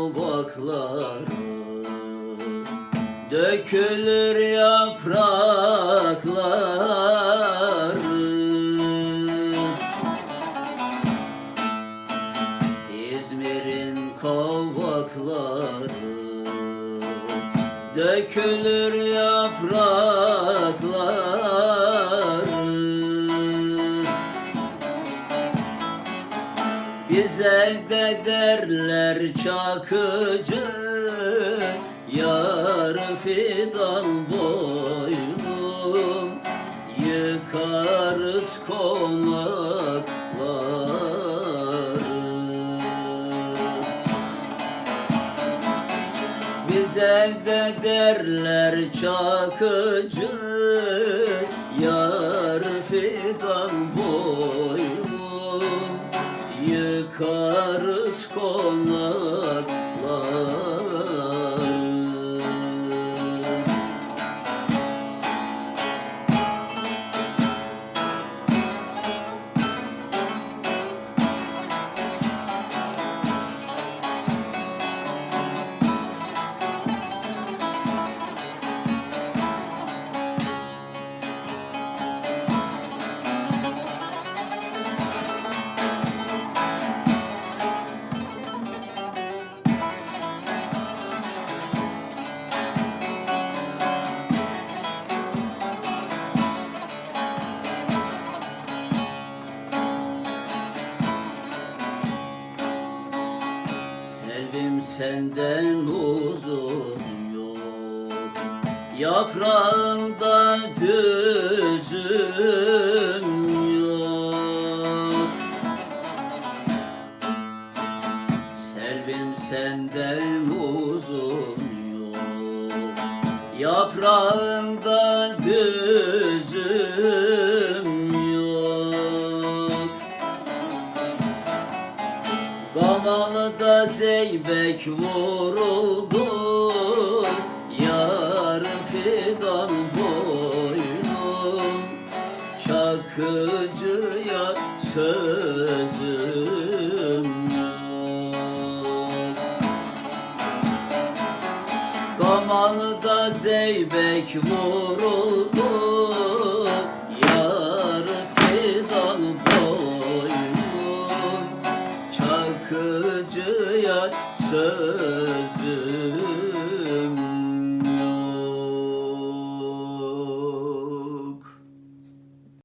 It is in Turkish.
ovaklarım Dökülür yapraklar. İzmir'in kovakları Dökülür yapraklar Bize de derler çakıcı Yar fidan boylum Yıkarız konakları. Bize de derler çakıcı Yar fidan boylu Yıkarız konakları senden uzun yok. Yaprağında düzüm yok. Selvim senden uzun yok. Yaprağında Gamalı'da zeybek vuruldu Yar fidan boynum Çakıcıya sözüm yok. Zeybek vuruldu sözüm